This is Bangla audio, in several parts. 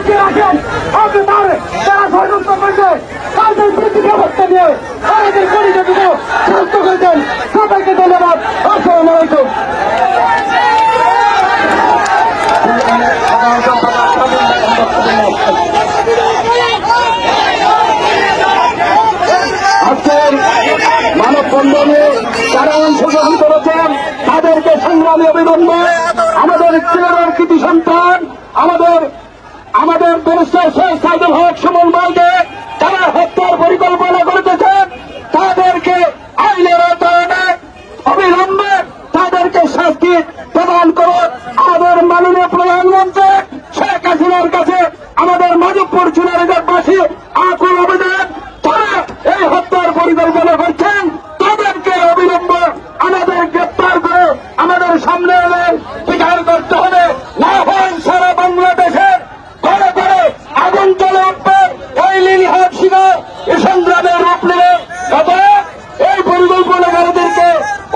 আজকে রাখেন আপনি তার যারা ষড়যন্ত্র করছে তাদের বিরুদ্ধে ব্যবস্থা নিয়ে তাদের পরিচয়টুকু শান্ত করেছেন। সবাইকে ধন্যবাদ। আসসালামু আলাইকুম। আমাদের ছেলেদের কৃতি সন্তান, আমাদের আমাদের দেশের শেখ সাইদুল হক সুমন ভাইকে যারা হত্যার পরিকল্পনা করতেছেন তাদেরকে আইনের আওতায় অবিলম্বে তাদেরকে শাস্তি প্রদান করুন। আমাদের মাননীয় প্রধানমন্ত্রী শেখ হাসিনার কাছে আমাদের মাধবপুর চুনারীবাসী আকুল আবেদন, তারা এই হত্যার পরিকল্পনা করছেন তাদেরকে অবিলম্বে আমাদের গ্রেপ্তার করে আমাদের সামনে এনে বিচার করতে হবে না হয় সারা বাংলাদেশের ঘরে ঘরে আগুন চলে উঠবে ওই লিলিহাট শিকার এ সংগ্রামের রূপ নেবে অতএব এই পরিকল্পনাকারীদেরকে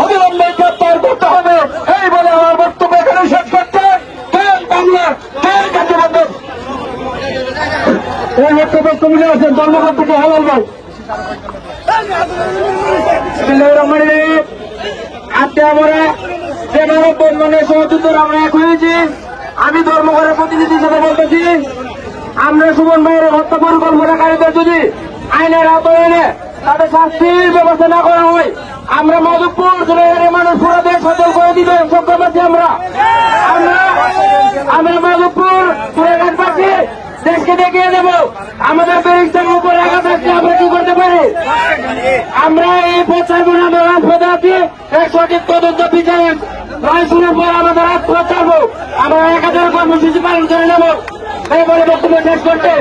অবিলম্বে গ্রেপ্তার করতে হবে এই বলে আমার বক্তব্য এখানে শেষ করতে কেন বাংলা কেন কাছে বন্ধ হয়েছি, আমি ধর্মঘটের প্রতিনিধি হিসেবে বলতেছি, আমরা সুমন ভাইয়ের হত্যা পরিকল্পনাকারীদের যদি আইনের আওতায় এনে তাদের শাস্তির ব্যবস্থা না করা হয়, আমরা মাধবপুর জেলার মানুষ পুরো দেশ সচল করে দিবে সক্ষম আছি আমরা। আমরা পুরাঘাটবাসী দেশকে আমাদের ব্যারিস্টার উপর থাকলে আমরা কি করতে পারি? আমরা এই পচাইব না আমরা এক সঠিক তদন্ত বিচার নয় শুনের পর আমাদের আত্মহত্যা চাবো আমরা এক হাজার কর্মসূচি পালন করে নেব। এই বলে বক্তব্য শেষ করতে